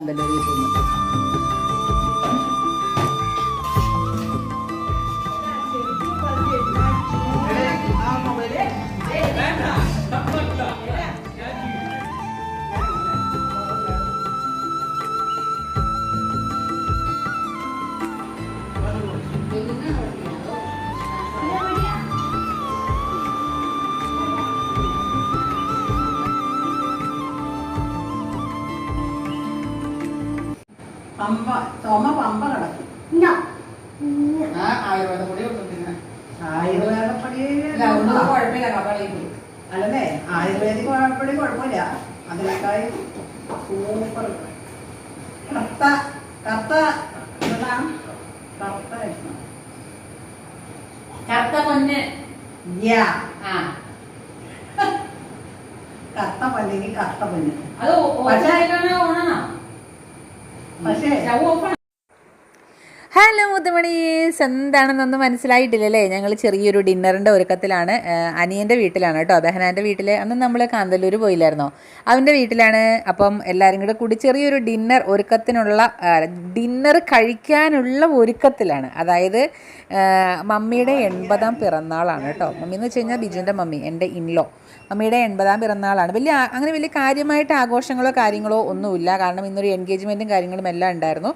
ഉണ്ടല്ലോ വീട്ടിൽ പമ്പ ചുമ പമ്പ കിടക്കും ആയുർവേദ പൊടി കൊടുത്തിരുന്നെ. ആയുർവേദ പൊടി ആയുർവേദിക് പൊടി കുഴപ്പമില്ല അതിനേക്കായി സൂപ്പർ കറുത്ത കറുത്ത എന്താണ് കറുത്ത രത്നം. കറുത്ത പൊന്ന് ആ കറുത്ത പല്ലെങ്കിൽ കറുത്ത പല്ല് അത് പക്ഷേ ഹലോ മുത്തുമണീസ്. എന്താണെന്നൊന്നും മനസ്സിലായിട്ടില്ലല്ലേ? ഞങ്ങൾ ചെറിയൊരു ഡിന്നറിന്റെ ഒരുക്കത്തിലാണ്. അനിയന്റെ വീട്ടിലാണ് കേട്ടോ. ബെഹനാന്റെ വീട്ടിൽ അന്ന് നമ്മൾ കാന്തല്ലൂർ പോയില്ലായിരുന്നോ? അവന്റെ വീട്ടിലാണ്. അപ്പം എല്ലാവരും കൂടെ കൂടി ചെറിയൊരു ഡിന്നർ ഒരുക്കത്തിനുള്ള ഡിന്നർ കഴിക്കാനുള്ള ഒരുക്കത്തിലാണ്. അതായത് മമ്മിയുടെ എൺപതാം പിറന്നാളാണ് കേട്ടോ. മമ്മി എന്ന് വെച്ച് കഴിഞ്ഞാൽ ബിജുവിന്റെ മമ്മി എന്റെ ഇൻലോ. മമ്മിയുടെ എൺപതാം പിറന്നാളാണ്. വലിയ അങ്ങനെ വലിയ കാര്യമായിട്ട് ആഘോഷങ്ങളോ കാര്യങ്ങളോ ഒന്നുമില്ല. കാരണം ഇന്നൊരു എൻഗേജ്മെന്റും കാര്യങ്ങളും എല്ലാം ഉണ്ടായിരുന്നു.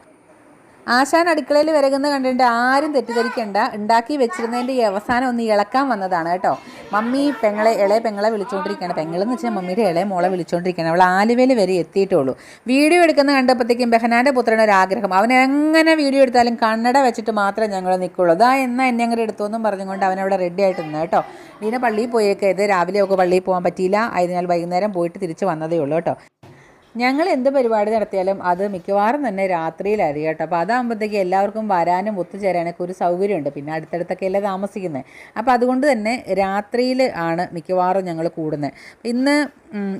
ആശാൻ അടുക്കളയിൽ വിരകുന്ന കണ്ടിട്ട് ആരും തെറ്റിദ്ധരിക്കണ്ട. ഉണ്ടാക്കി വെച്ചിരുന്നതിന്റെ ഈ അവസാനം ഒന്ന് ഇളക്കാൻ വന്നതാണ് കേട്ടോ. മമ്മി പെങ്ങളെ ഇളയ പെങ്ങളെ വിളിച്ചുകൊണ്ടിരിക്കുകയാണ് പെങ്ങളെന്ന് വെച്ചാൽ മമ്മിയുടെ ഇളയ മോളെ വിളിച്ചുകൊണ്ടിരിക്കുകയാണ് അവൾ ആലുവയിൽ വരെ എത്തിയിട്ടുള്ളൂ. വീഡിയോ എടുക്കുന്ന കണ്ടപ്പോഴത്തേക്കും ബെഹനാന്റെ പുത്രന് ഒരു ആഗ്രഹം. അവൻ എങ്ങനെ വീഡിയോ എടുത്താലും കണ്ണട വെച്ചിട്ട് മാത്രമേ ഞങ്ങൾ നിൽക്കുള്ളൂ. അതാ എന്നാൽ എന്നെ അങ്ങനെ എടുത്തു എന്നും പറഞ്ഞുകൊണ്ട് അവനവിടെ റെഡി ആയിട്ട് നിന്ന് കേട്ടോ. വീണ പള്ളിയിൽ പോയേക്കരുത് രാവിലെയൊക്കെ പള്ളിയിൽ പോകാൻ പറ്റിയില്ല. അതിനാൽ വൈകുന്നേരം പോയിട്ട് തിരിച്ച് വന്നതേ ഉള്ളൂ കേട്ടോ. ഞങ്ങൾ എന്ത് പരിപാടി നടത്തിയാലും അത് മിക്കവാറും തന്നെ രാത്രിയിലായിരിക്കും കേട്ടോ. അപ്പോൾ അതാകുമ്പോഴത്തേക്ക് എല്ലാവർക്കും വരാനും ഒത്തുചേരാനൊക്കെ ഒരു സൗകര്യമുണ്ട്. പിന്നെ അടുത്തടുത്തൊക്കെ അല്ലേ താമസിക്കുന്നത് അപ്പോൾ അതുകൊണ്ട് തന്നെ രാത്രിയിൽ ആണ് മിക്കവാറും ഞങ്ങൾ കൂടുന്നത്. ഇന്ന്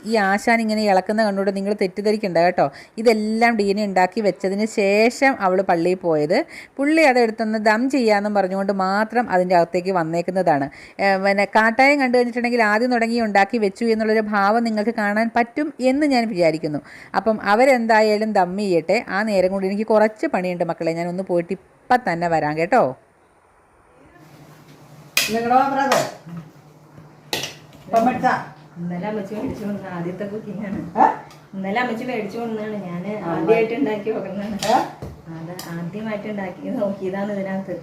ഈ ആശാൻ ഇങ്ങനെ ഇളക്കുന്ന കണ്ടുകൊണ്ട് നിങ്ങൾ തെറ്റിദ്ധരിക്കണ്ട കേട്ടോ. ഇതെല്ലാം ഡീന ഉണ്ടാക്കി വെച്ചതിന് ശേഷം അവൾ പള്ളിയിൽ പോയത്. പുള്ളി അതെടുത്തൊന്ന് ദം ചെയ്യാമെന്നും പറഞ്ഞുകൊണ്ട് മാത്രം അതിന്റെ അകത്തേക്ക് വന്നേക്കുന്നതാണ്. പിന്നെ കാട്ടായം കണ്ടു കഴിഞ്ഞിട്ടുണ്ടെങ്കിൽ ആദ്യം തുടങ്ങി ഉണ്ടാക്കി വെച്ചു എന്നുള്ളൊരു ഭാവം നിങ്ങൾക്ക് കാണാൻ പറ്റും എന്ന് ഞാൻ വിചാരിക്കുന്നു. അപ്പം അവരെന്തായാലും ദം ചെയ്യട്ടെ. ആ നേരം കൊണ്ട് എനിക്ക് കുറച്ച് പണിയുണ്ട് മക്കളെ. ഞാൻ ഒന്ന് പോയിട്ട് ഇപ്പം തന്നെ വരാം കേട്ടോ. നിങ്ങളുടെ ഇന്നലെ അമ്മച്ചി മേടിച്ചു വന്ന ആദ്യത്തെ കുക്കിംഗ് ആണ് ഇന്നലെ അമ്മച്ചി മേടിച്ചു വന്നതാണ്. ഞാൻ ആദ്യമായിട്ട് ഉണ്ടാക്കി നോക്കുന്നതാണ്? അത് ആദ്യമായിട്ട് ഉണ്ടാക്കി നോക്കിയതാണ് ഇതിനകത്ത്.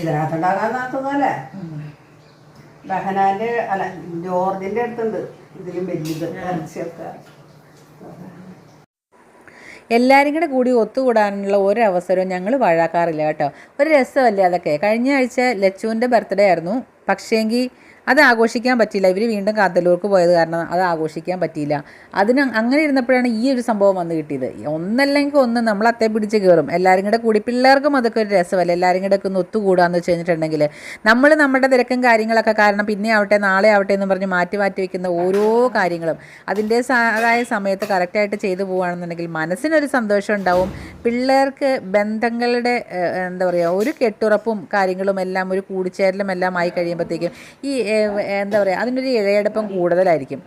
ഇതിനകത്തുണ്ടാകാൻ നടത്തുന്നല്ലേ ബഹനാന്റെ അല്ല ജോർജിന്റെ അടുത്തുണ്ട്. ഇതിലും വലിയത് ഇറച്ചിയൊക്കെ. എല്ലാവരും കൂടെ കൂടി ഒത്തുകൂടാനുള്ള ഒരു അവസരവും ഞങ്ങൾ വഴാക്കാറില്ല കേട്ടോ. ഒരു രസമല്ലേ അതൊക്കെ? കഴിഞ്ഞ ആഴ്ച ലച്ചുവിന്റെ ബർത്ത്ഡേ ആയിരുന്നു. പക്ഷേങ്കിൽ അത് ആഘോഷിക്കാൻ പറ്റിയില്ല. ഇവർ വീണ്ടും കാന്തല്ലൂർക്ക് പോയത് കാരണം അത് ആഘോഷിക്കാൻ പറ്റിയില്ല. അതിന് അങ്ങനെ ഇരുന്നപ്പോഴാണ് ഈ ഒരു സംഭവം വന്ന് കിട്ടിയത്. ഒന്നല്ലെങ്കിൽ ഒന്ന് നമ്മൾ അത്തേ പിടിച്ച് കയറും എല്ലാവരും കൂടെ കൂടി പിള്ളേർക്കും അതൊക്കെ ഒരു രസമല്ല? എല്ലാവരും കൂടെ ഒക്കെ ഒന്ന് ഒത്തുകൂടാന്ന് വെച്ച് കഴിഞ്ഞിട്ടുണ്ടെങ്കിൽ. നമ്മൾ നമ്മുടെ തിരക്കും കാര്യങ്ങളൊക്കെ കാരണം പിന്നെ ആവട്ടെ നാളെ ആവട്ടെ എന്ന് പറഞ്ഞ് മാറ്റി മാറ്റി വയ്ക്കുന്ന ഓരോ കാര്യങ്ങളും അതിന്റെ സാധായ സമയത്ത് കറക്റ്റായിട്ട് ചെയ്തു പോവുകയാണെന്നുണ്ടെങ്കിൽ മനസ്സിനൊരു സന്തോഷം ഉണ്ടാവും. പിള്ളേർക്ക് ബന്ധങ്ങളുടെ എന്താ പറയുക ഒരു കെട്ടുറപ്പും കാര്യങ്ങളും എല്ലാം ഒരു കൂടിച്ചേരലും എല്ലാം ആയി കഴിയുമ്പോഴത്തേക്കും ഈ എന്താ പറയുക അതിനൊരു ഇഴയടുപ്പം കൂടുതലായിരിക്കും.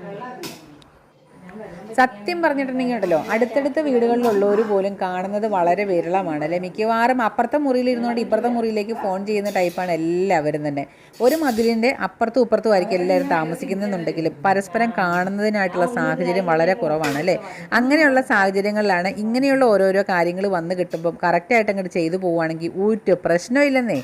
സത്യം പറഞ്ഞിട്ടുണ്ടെങ്കിൽ ഉണ്ടല്ലോ അടുത്തടുത്ത വീടുകളിലുള്ളവർ പോലും കാണുന്നത് വളരെ വിരളമാണ്. അല്ലേ? മിക്കവാറും അപ്പുറത്തെ മുറിയിൽ ഇരുന്നുകൊണ്ട് ഇപ്പുറത്തെ മുറിയിലേക്ക് ഫോൺ ചെയ്യുന്ന ടൈപ്പാണ് എല്ലാവരും തന്നെ. ഒരു മതിലിന്റെ അപ്പുറത്തും ഇപ്പുറത്തും ആയിരിക്കും എല്ലാവരും താമസിക്കുന്നുണ്ടെങ്കിലും പരസ്പരം കാണുന്നതിനായിട്ടുള്ള സാഹചര്യം വളരെ കുറവാണ് അല്ലേ? അങ്ങനെയുള്ള സാഹചര്യങ്ങളിലാണ് ഇങ്ങനെയുള്ള ഓരോരോ കാര്യങ്ങൾ വന്ന് കിട്ടുമ്പം കറക്റ്റായിട്ട് അങ്ങോട്ട് ചെയ്തു പോവുകയാണെങ്കിൽ ഊറ്റോ? പ്രശ്നമില്ലെന്നേ.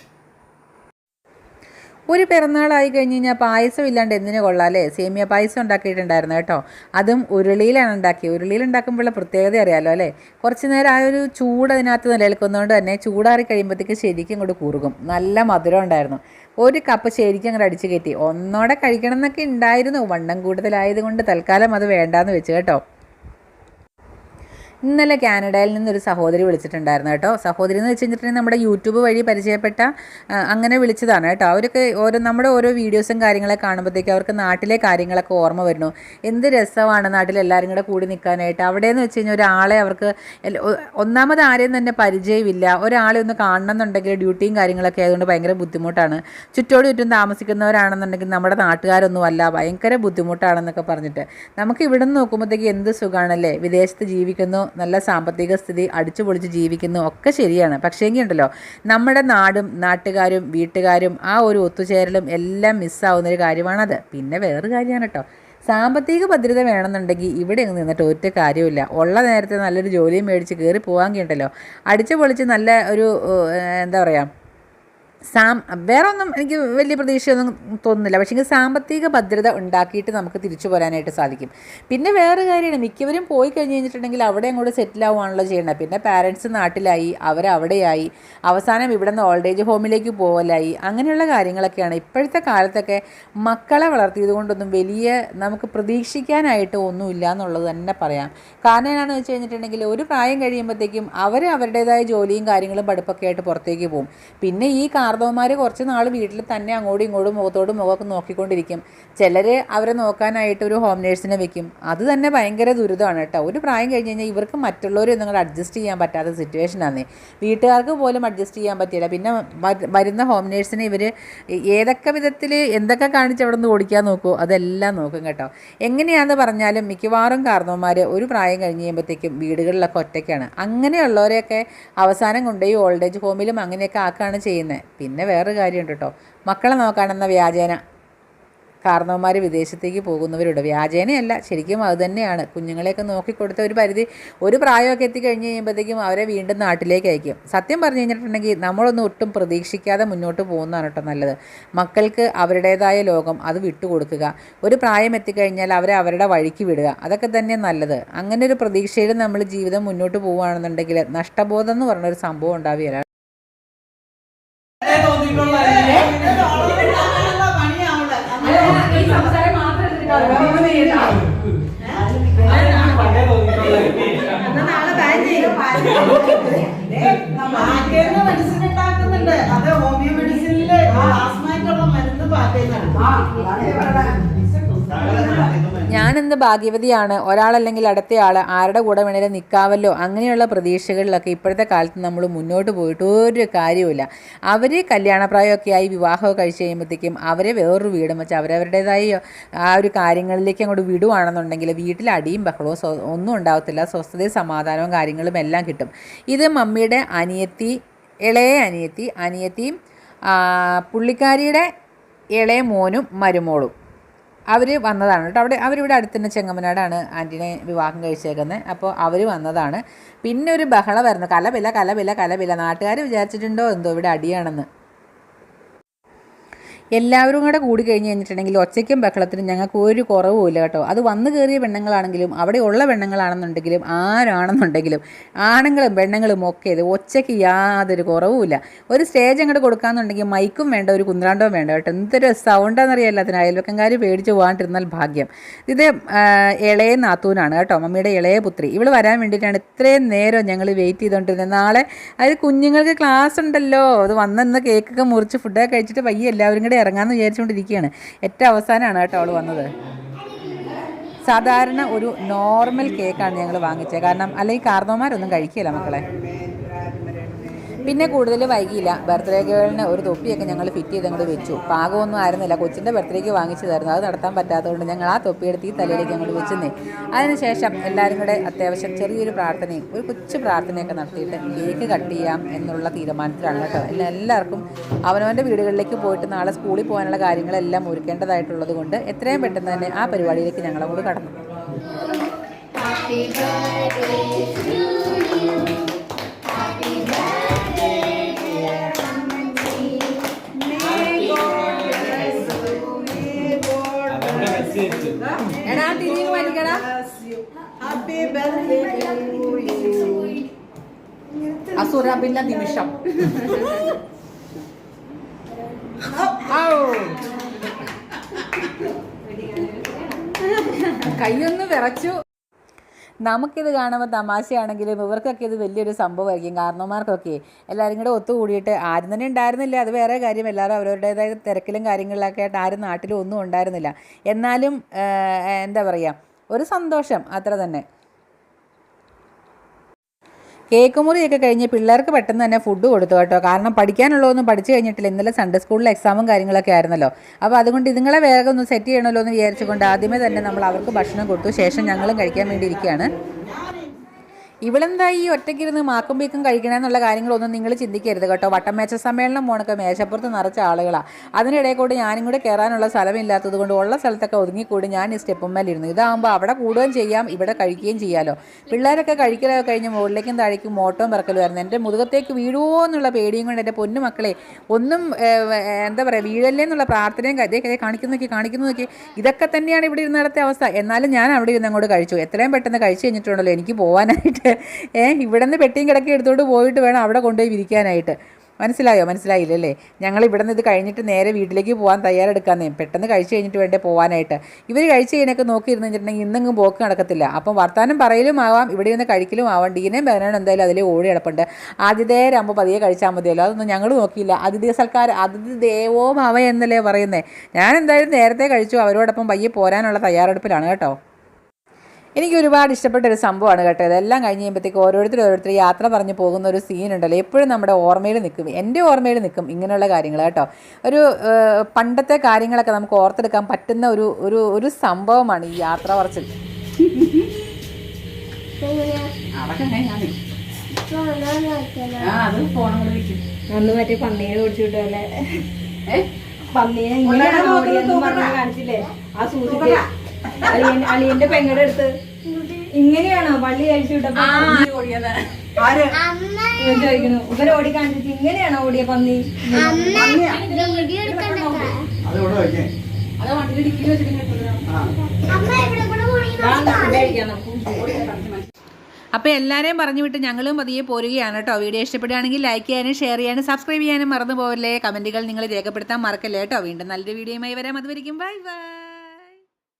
ഒരു പിറന്നാളായി കഴിഞ്ഞ് കഴിഞ്ഞാൽ പായസം ഇല്ലാണ്ട് എന്തിനു കൊള്ളാം അല്ലേ? സേമിയ പായസം ഉണ്ടാക്കിയിട്ടുണ്ടായിരുന്നു കേട്ടോ. അതും ഉരുളിയിലാണ് ഉണ്ടാക്കിയത് ഉരുളിയിൽ ഉണ്ടാക്കുമ്പോഴുള്ള പ്രത്യേകത അറിയാലോ അല്ലേ? കുറച്ച് നേരം ആ ഒരു ചൂട് അതിനകത്ത് നിലനിൽക്കുന്നതുകൊണ്ട് തന്നെ ചൂടാറി കഴിയുമ്പോഴത്തേക്ക് ശരിക്കും ഇങ്ങോട്ട് കൂറുകും. നല്ല മധുരം ഉണ്ടായിരുന്നു. ഒരു കപ്പ് ശരിക്കും അങ്ങോട്ട് അടിച്ചു കയറ്റി. ഒന്നോടെ കഴിക്കണം എന്നൊക്കെ ഉണ്ടായിരുന്നു വണ്ണം കൂടുതലായതുകൊണ്ട് തൽക്കാലം അത് വേണ്ടാന്ന് വെച്ച് കേട്ടോ. ഇന്നലെ കാനഡയിൽ നിന്നൊരു സഹോദരി വിളിച്ചിട്ടുണ്ടായിരുന്നു കേട്ടോ. സഹോദരി എന്ന് വെച്ച് കഴിഞ്ഞിട്ടുണ്ടെങ്കിൽ നമ്മുടെ യൂട്യൂബ് വഴി പരിചയപ്പെട്ട അങ്ങനെ വിളിച്ചതാണ് കേട്ടോ. അവരൊക്കെ ഓരോ നമ്മുടെ ഓരോ വീഡിയോസും കാര്യങ്ങളൊക്കെ കാണുമ്പോഴത്തേക്കും അവർക്ക് നാട്ടിലെ കാര്യങ്ങളൊക്കെ ഓർമ്മ വരുന്നു. എന്ത് രസമാണ് നാട്ടിൽ എല്ലാവരും കൂടെ കൂടി നിൽക്കാനായിട്ട്. അവിടെയെന്ന് വെച്ച് കഴിഞ്ഞാൽ ഒരാളെ അവർക്ക് ഒന്നാമത് ആരെയും തന്നെ പരിചയമില്ല. ഒരാളെ ഒന്ന് കാണണം എന്നുണ്ടെങ്കിൽ ഡ്യൂട്ടിയും കാര്യങ്ങളൊക്കെ ആയതുകൊണ്ട് ഭയങ്കര ബുദ്ധിമുട്ടാണ്. ചുറ്റോട് ചുറ്റും താമസിക്കുന്നവരാണെന്നുണ്ടെങ്കിൽ നമ്മുടെ നാട്ടുകാരൊന്നും അല്ല ഭയങ്കര ബുദ്ധിമുട്ടാണെന്നൊക്കെ പറഞ്ഞിട്ട്. നമുക്ക് ഇവിടെ നിന്ന് നോക്കുമ്പോഴത്തേക്ക് എന്ത് സുഖമാണല്ലേ വിദേശത്ത് ജീവിക്കുന്നു നല്ല സാമ്പത്തിക സ്ഥിതി അടിച്ചു പൊളിച്ച് ജീവിക്കുന്നു ഒക്കെ ശരിയാണ്. പക്ഷേങ്കിൽ ഉണ്ടല്ലോ നമ്മുടെ നാടും നാട്ടുകാരും വീട്ടുകാരും ആ ഒരു ഒത്തുചേരലും എല്ലാം മിസ്സാവുന്ന ഒരു കാര്യമാണത്. പിന്നെ വേറൊരു കാര്യമാണ് കേട്ടോ സാമ്പത്തിക ഭദ്രത വേണമെന്നുണ്ടെങ്കിൽ ഇവിടെ അങ്ങ് നിന്നിട്ട് ഒറ്റ കാര്യമില്ല ഉള്ള നേരത്തെ നല്ലൊരു ജോലിയും മേടിച്ച് കയറി പോകാൻ ഉണ്ടല്ലോ. അടിച്ചു പൊളിച്ച് നല്ല ഒരു എന്താ പറയുക സാം വേറെ ഒന്നും എനിക്ക് വലിയ പ്രതീക്ഷയൊന്നും തോന്നുന്നില്ല. പക്ഷേ സാമ്പത്തിക ഭദ്രത ഉണ്ടാക്കിയിട്ട് നമുക്ക് തിരിച്ചു പോരാനായിട്ട് സാധിക്കും. പിന്നെ വേറെ കാര്യമാണ്. മിക്കവരും പോയി കഴിഞ്ഞ് കഴിഞ്ഞിട്ടുണ്ടെങ്കിൽ അവിടെ അങ്ങോട്ട് സെറ്റിൽ ആവുകയാണല്ലോ ചെയ്യണത് പിന്നെ പാരൻസ് നാട്ടിലായി അവരവിടെയായി അവസാനം ഇവിടെ നിന്ന് ഓൾഡ് ഏജ് ഹോമിലേക്ക് പോകലായി അങ്ങനെയുള്ള കാര്യങ്ങളൊക്കെയാണ് ഇപ്പോഴത്തെ കാലത്തൊക്കെ മക്കളെ വളർത്തിയത് കൊണ്ടൊന്നും വലിയ നമുക്ക് പ്രതീക്ഷിക്കാനായിട്ട് ഒന്നുമില്ല എന്നുള്ളത് തന്നെ പറയാം. കാരണം എന്നാണെന്ന് വെച്ച് കഴിഞ്ഞിട്ടുണ്ടെങ്കിൽ ഒരു പ്രായം കഴിയുമ്പോഴത്തേക്കും അവർ അവരുടേതായ ജോലിയും കാര്യങ്ങളും പഠിപ്പൊക്കെ ആയിട്ട് പുറത്തേക്ക് പോകും. പിന്നെ ഈ കാർന്നവന്മാർ കുറച്ച് നാൾ വീട്ടിൽ തന്നെ അങ്ങോട്ടും ഇങ്ങോട്ടും മുഖത്തോടും മുഖമൊക്കെ നോക്കിക്കൊണ്ടിരിക്കും. ചിലർ അവരെ നോക്കാനായിട്ട് ഒരു ഹോം നേഴ്സിനെ വെക്കും. അത് തന്നെ ഭയങ്കര ദുരിതമാണ് കേട്ടോ. ഒരു പ്രായം കഴിഞ്ഞ് കഴിഞ്ഞാൽ ഇവർക്ക് മറ്റുള്ളവരെ നിങ്ങൾ അഡ്ജസ്റ്റ് ചെയ്യാൻ പറ്റാത്ത സിറ്റുവേഷനാണ് വീട്ടുകാർക്ക് പോലും അഡ്ജസ്റ്റ് ചെയ്യാൻ പറ്റില്ല പിന്നെ വരുന്ന ഹോം നേഴ്സിനെ ഇവർ ഏതൊക്കെ വിധത്തിൽ എന്തൊക്കെ കാണിച്ച് അവിടെ നിന്ന് ഓടിക്കാൻ നോക്കുമോ അതെല്ലാം നോക്കും കേട്ടോ. എങ്ങനെയാണെന്ന് പറഞ്ഞാലും മിക്കവാറും കാർന്നവന്മാർ ഒരു പ്രായം കഴിഞ്ഞ് കഴിയുമ്പോഴത്തേക്കും വീടുകളിലൊക്കെ ഒറ്റയ്ക്കാണ്. അങ്ങനെയുള്ളവരെയൊക്കെ അവസാനം കൊണ്ടുപോയി ഓൾഡ് ഏജ് ഹോമിലും അങ്ങനെയൊക്കെ ആക്കുകയാണ് ചെയ്യുന്നത് പിന്നെ വേറൊരു കാര്യമുണ്ട് കേട്ടോ. മക്കളെ നോക്കാനെന്ന വ്യാജേന. കാരണവന്മാർ വിദേശത്തേക്ക് പോകുന്നവരുണ്ട്. വ്യാജേനയല്ല ശരിക്കും അത് തന്നെയാണ്. കുഞ്ഞുങ്ങളെയൊക്കെ നോക്കിക്കൊടുത്ത ഒരു പരിധി ഒരു പ്രായമൊക്കെ എത്തിക്കഴിഞ്ഞ് കഴിയുമ്പോഴത്തേക്കും അവരെ വീണ്ടും നാട്ടിലേക്ക് അയക്കും. സത്യം പറഞ്ഞു കഴിഞ്ഞിട്ടുണ്ടെങ്കിൽ നമ്മളൊന്നും ഒട്ടും പ്രതീക്ഷിക്കാതെ മുന്നോട്ട് പോകുന്നതാണ് കേട്ടോ നല്ലത്. മക്കൾക്ക് അവരുടേതായ ലോകം അത് വിട്ടുകൊടുക്കുക. ഒരു പ്രായം എത്തിക്കഴിഞ്ഞാൽ അവരെ അവരുടെ വഴിക്ക് വിടുക. അതൊക്കെ തന്നെ നല്ലത്. അങ്ങനെ ഒരു പ്രതീക്ഷയിൽ നമ്മൾ ജീവിതം മുന്നോട്ട് പോവുകയാണെന്നുണ്ടെങ്കിൽ നഷ്ടബോധം എന്ന് പറഞ്ഞൊരു സംഭവം ഉണ്ടാവുകയില്ല. മെഡിസിൻ ഉണ്ടാക്കുന്നുണ്ട് അത്. ഹോമിയോ മെഡിസിനിൽ ആസ്മായിട്ടുള്ള മരുന്ന് പാറ്റേന്നാണ് ഞാനെന്ത് ഭാഗ്യവതിയാണ്. ഒരാളല്ലെങ്കിൽ അടുത്തയാൾ ആരുടെ കൂടെ വേണേലും നിൽക്കാവല്ലോ അങ്ങനെയുള്ള പ്രതീക്ഷകളിലൊക്കെ ഇപ്പോഴത്തെ കാലത്ത് നമ്മൾ മുന്നോട്ട് പോയിട്ട് ഒരു കാര്യവുമില്ല. അവർ കല്യാണപ്രായമൊക്കെ ആയി വിവാഹമൊക്കെ കഴിച്ച് കഴിയുമ്പോഴത്തേക്കും അവരെ വേറൊരു വീടും വെച്ച് അവരവരുടേതായ ആ ഒരു കാര്യങ്ങളിലേക്ക് അങ്ങോട്ട് വിടുവാണെന്നുണ്ടെങ്കിൽ വീട്ടിൽ അടിയും ബഹളവും ഒന്നും ഉണ്ടാവത്തില്ല. സ്വസ്ഥതയും സമാധാനവും കാര്യങ്ങളും എല്ലാം കിട്ടും. ഇത് മമ്മിയുടെ അനിയത്തി ഇളയ അനിയത്തി അനിയത്തിയും പുള്ളിക്കാരിയുടെ ഇളയ മോനും മരുമോളും. അവർ വന്നതാണ് കേട്ടോ. അവിടെ അവരിവിടെ അടുത്ത് തന്നെ ചെങ്ങമനാടാണ് ആന്റിനെ വിവാഹം കഴിച്ചേക്കുന്നത്. അപ്പോൾ അവർ വന്നതാണ്. പിന്നെ ഒരു ബഹളം വരുന്നു. കലപില കലപില കലപില. നാട്ടുകാർ വിചാരിച്ചിട്ടുണ്ടോ എന്തോ ഇവിടെ അടിയാണെന്ന്. എല്ലാവരും കൂടെ കൂടി കഴിഞ്ഞ് കഴിഞ്ഞിട്ടുണ്ടെങ്കിൽ ഒച്ചയ്ക്കും ബഹളത്തിനും ഞങ്ങൾക്ക് ഒരു കുറവുമില്ല കേട്ടോ. അത് വന്നു കയറിയ പെണ്ണുങ്ങളാണെങ്കിലും അവിടെ ഉള്ള പെണ്ണുങ്ങളാണെന്നുണ്ടെങ്കിലും ആരാണെന്നുണ്ടെങ്കിലും ആണുങ്ങളും പെണ്ണുങ്ങളും ഒക്കെ ഇത് ഒച്ചയ്ക്ക് യാതൊരു കുറവുമില്ല ഒരു സ്റ്റേജ് അങ്ങോട്ട് കൊടുക്കാന്നുണ്ടെങ്കിൽ മൈക്കും വേണ്ട ഒരു കുന്ത്രാണ്ടവും വേണ്ട കേട്ടോ. എന്തൊരു സൗണ്ടാണെന്നറിയാമല്ലോ അതിന് അയൽവക്കംകാർ പേടിച്ച് പോകാണ്ടിരുന്നാൽ ഭാഗ്യം. ഇത് ഇളയ നാത്തൂനാണ് കേട്ടോ മമ്മിയുടെ ഇളയ പുത്രി. ഇവൾ വരാൻ വേണ്ടിയിട്ടാണ് ഇത്രയും നേരം ഞങ്ങൾ വെയിറ്റ് ചെയ്തുകൊണ്ടിരുന്നത് നാളെ അതായത് കുഞ്ഞുങ്ങൾക്ക് ക്ലാസ് ഉണ്ടല്ലോ. അത് വന്നെന്ന് കേക്കൊക്കെ മുറിച്ച് ഫുഡൊക്കെ കഴിച്ചിട്ട് പയ്യെ എല്ലാവരും കൂടെ ഇറങ്ങാമെന്ന് വിചാരിച്ചുകൊണ്ടിരിക്കുകയാണ് ഏറ്റവും അവസാനമാണ് കേട്ടോ അവൾ വന്നത്. സാധാരണ ഒരു നോർമൽ കേക്കാണ് ഞങ്ങൾ വാങ്ങിച്ചത് കാരണം അല്ലെങ്കിൽ കാർന്നോമാരൊന്നും കഴിക്കില്ല മക്കളെ. പിന്നെ കൂടുതൽ വൈകിയില്ല. ബർത്ത്ഡേ ഗേളിന് ഒരു തൊപ്പിയൊക്കെ ഞങ്ങൾ ഫിറ്റ് ചെയ്ത് അങ്ങോട്ട് വെച്ചു. പാകമൊന്നും ആയിരുന്നില്ല. കൊച്ചിന്റെ ബർത്ത്ഡേക്ക് വാങ്ങിച്ചു തരുന്നു അത് നടത്താൻ പറ്റാത്തതുകൊണ്ട് ഞങ്ങൾ ആ തൊപ്പിയെടുത്ത് ഈ തലയിലേക്ക് അങ്ങോട്ട് വെച്ചെന്നേ അതിനുശേഷം എല്ലാവരും കൂടെ അത്യാവശ്യം ചെറിയൊരു പ്രാർത്ഥനയും ഒരു കൊച്ചു പ്രാർത്ഥനയൊക്കെ നടത്തിയിട്ട് കേക്ക് കട്ട് ചെയ്യാം എന്നുള്ള തീരുമാനത്തിലാണ് കേട്ടോ. എല്ലാ എല്ലാവർക്കും അവനവന്റെ വീടുകളിലേക്ക് പോയിട്ട് നാളെ സ്കൂളിൽ പോകാനുള്ള കാര്യങ്ങളെല്ലാം ഒരുക്കേണ്ടതായിട്ടുള്ളത് കൊണ്ട് എത്രയും പെട്ടെന്ന് തന്നെ ആ പരിപാടിയിലേക്ക് ഞങ്ങളങ്ങോട്ട് കടന്നു. എടാ അസുരബില്ല നിമിഷം. കൈയൊന്ന് വിറച്ചു. നമുക്കിത് കാണുമ്പോൾ തമാശയാണെങ്കിലും ഇവർക്കൊക്കെ ഇത് വലിയൊരു സംഭവമായിരിക്കും. കാരണവന്മാർക്കൊക്കെ എല്ലാവരും കൂടെ ഒത്തുകൂടിയിട്ട് ആരും തന്നെ ഉണ്ടായിരുന്നില്ല. അത് വേറെ കാര്യം. എല്ലാവരും അവരവരുടേതായ തിരക്കിലും കാര്യങ്ങളിലൊക്കെ ആയിട്ട് ആരും നാട്ടിലും ഒന്നും ഉണ്ടായിരുന്നില്ല. എന്നാലും എന്താ പറയുക ഒരു സന്തോഷം. അത്ര തന്നെ. കേക്ക് മുറിയൊക്കെ കഴിഞ്ഞ് പിള്ളേർക്ക് പെട്ടെന്ന് തന്നെ ഫുഡ് കൊടുത്തു കേട്ടോ. കാരണം പഠിക്കാനുള്ളതൊന്നും പഠിച്ചു കഴിഞ്ഞിട്ടില്ല. ഇന്നലെ സൺഡേ സ്കൂളിൽ എക്സാമും കാര്യങ്ങളൊക്കെ ആയിരുന്നല്ലോ. അപ്പോൾ അതുകൊണ്ട് ഇതുങ്ങളെ വേഗം ഒന്ന് സെറ്റ് ചെയ്യണമല്ലോ എന്ന് വിചാരിച്ചുകൊണ്ട് ആദ്യമേ തന്നെ നമ്മൾ അവർക്ക് ഭക്ഷണം കൊടുത്തു. ശേഷം ഞങ്ങളും കഴിക്കാൻ വേണ്ടി ഇരിക്കുകയാണ്. ഇവളെന്താ ഈ ഒറ്റയ്ക്കിരുന്ന് മാക്കും പീക്കും കഴിക്കണമെന്നുള്ള കാര്യങ്ങളൊന്നും നിങ്ങൾ ചിന്തിക്കരുത് കേട്ടോ. വട്ടമേച്ച സമ്മേളനം പോണൊക്കെ മേശപ്പുറത്ത് നിറച്ച ആളുകളാണ് അതിനിടയിൽ കൂടി ഞാനും കൂടെ കയറാനുള്ള സ്ഥലമില്ലാത്തത് കൊണ്ട് ഉള്ള സ്ഥലത്തൊക്കെ ഒതുങ്ങിക്കൂടി ഞാൻ ഈ സ്റ്റെപ്പുമ്മേലിരുന്നു ഇതാകുമ്പോൾ അവിടെ കൂടുകയും ചെയ്യാം ഇവിടെ കഴിക്കുകയും ചെയ്യാമല്ലോ പിള്ളേരൊക്കെ കഴിക്കലൊക്കെ കഴിഞ്ഞ് മുകളിലേക്കും താഴേക്കും മോട്ടവും പിറക്കലുമായിരുന്നു. എന്റെ മുതുകത്തേക്ക് വീഴുമോ എന്നുള്ള പേടിയും കൊണ്ട് എന്റെ പൊന്നു മക്കളെ ഒന്നും എന്താ പറയുക വീഴല്ലേ എന്നുള്ള പ്രാർത്ഥനയും കഥയെ കാണിക്കുന്നു നോക്കി കാണിക്കുന്നു നോക്കി. ഇതൊക്കെ തന്നെയാണ് ഇവിടെ ഇരുന്ന് നടത്തിയ അവസ്ഥ. എന്നാലും ഞാൻ അവിടെ ഇരുന്ന് അങ്ങോട്ട് കഴിച്ചു. എത്രയും പെട്ടെന്ന് കഴിച്ചു കഴിഞ്ഞിട്ടുണ്ടല്ലോ എനിക്ക് പോകാനായിട്ട് ഏഹ് ഇവിടെ നിന്ന് പെട്ടിയും കിടക്കി എടുത്തോണ്ട് പോയിട്ട് വേണം അവിടെ കൊണ്ടുപോയി വിരിക്കാനായിട്ട്. മനസ്സിലായോ? മനസ്സിലായില്ലല്ലേ? ഞങ്ങൾ ഇവിടെ നിന്ന് ഇത് കഴിഞ്ഞിട്ട് നേരെ വീട്ടിലേക്ക് പോകാൻ തയ്യാറെടുക്കാന്നേ. പെട്ടെന്ന് കഴിച്ചു കഴിഞ്ഞിട്ട് വേണ്ടേ പോകാനായിട്ട് ഇവർ കഴിച്ച് കഴിഞ്ഞൊക്കെ നോക്കിയിരുന്നു വെച്ചിട്ടുണ്ടെങ്കിൽ ഇന്നെങ്കിലും പോക്ക് നടക്കത്തില്ല. അപ്പം വർത്താനം പറയലും ആവാം ഇവിടെ നിന്ന് കഴിക്കലും ആവാം. ഡീനേം ബനാനും എന്തായാലും അതിൽ ഓടി കിടപ്പുണ്ട് ആതിഥേയരാകുമ്പോൾ പതിയെ കഴിച്ചാൽ മതിയല്ലോ. അതൊന്നും ഞങ്ങൾ നോക്കിയില്ല. അതിഥി സൽക്കാരം അതിഥി ദേവോ ഭവ എന്നല്ലേ പറയുന്നത് ഞാൻ എന്തായാലും നേരത്തെ കഴിച്ചു. അവരോടൊപ്പം പയ്യെ പോരാനുള്ള തയ്യാറെടുപ്പിലാണ് കേട്ടോ. എനിക്ക് ഒരുപാട് ഇഷ്ടപ്പെട്ട ഒരു സംഭവമാണ് കേട്ടോ. ഇതെല്ലാം കഴിഞ്ഞ് കഴിയുമ്പോഴത്തേക്ക് ഓരോരുത്തർ ഓരോരുത്തർ യാത്ര പറഞ്ഞ് പോകുന്ന ഒരു സീൻ ഉണ്ടല്ലോ. എപ്പോഴും നമ്മുടെ ഓർമ്മയിൽ നിൽക്കും. എന്റെ ഓർമ്മയിൽ നിൽക്കും ഇങ്ങനെയുള്ള കാര്യങ്ങൾ കേട്ടോ. ഒരു പണ്ടത്തെ കാര്യങ്ങളൊക്കെ നമുക്ക് ഓർത്തെടുക്കാൻ പറ്റുന്ന ഒരു ഒരു ഒരു സംഭവമാണ് ഈ യാത്ര പറച്ചിൽ. അന്ന് മറ്റേ പന്നീനെ ഓടിച്ചു പന്നീനെ കാണിച്ചില്ലേ? ആ സൂചിക്ക് അളിയൻ അളിയന്റെ പെങ്ങടെ അടുത്ത്. ഇങ്ങനെയാണോ പള്ളി അഴിച്ചു വിട്ടപ്പോ ആര്? ചോദിക്കുന്നു ഇവരെ ഓടി കാണിച്ചിട്ട് ഇങ്ങനെയാണോ ഓടിയ പന്നി? അപ്പൊ. അപ്പോൾ എല്ലാവരെയും പറഞ്ഞു വിട്ട് ഞങ്ങളും പതിയെ പോരുകയാണ് കേട്ടോ. വീഡിയോ ഇഷ്ടപ്പെടുകയാണെങ്കിൽ ലൈക്ക് ചെയ്യാനും ഷെയർ ചെയ്യാനും സബ്സ്ക്രൈബ് ചെയ്യാനും മറന്നു പോകല്ലേ കമന്റുകൾ നിങ്ങൾ രേഖപ്പെടുത്താൻ മറക്കല്ലേ കേട്ടോ. വീണ്ടും നല്ലൊരു വീഡിയോയുമായി വരാം. അതുവരിക്കും ബൈ ബൈ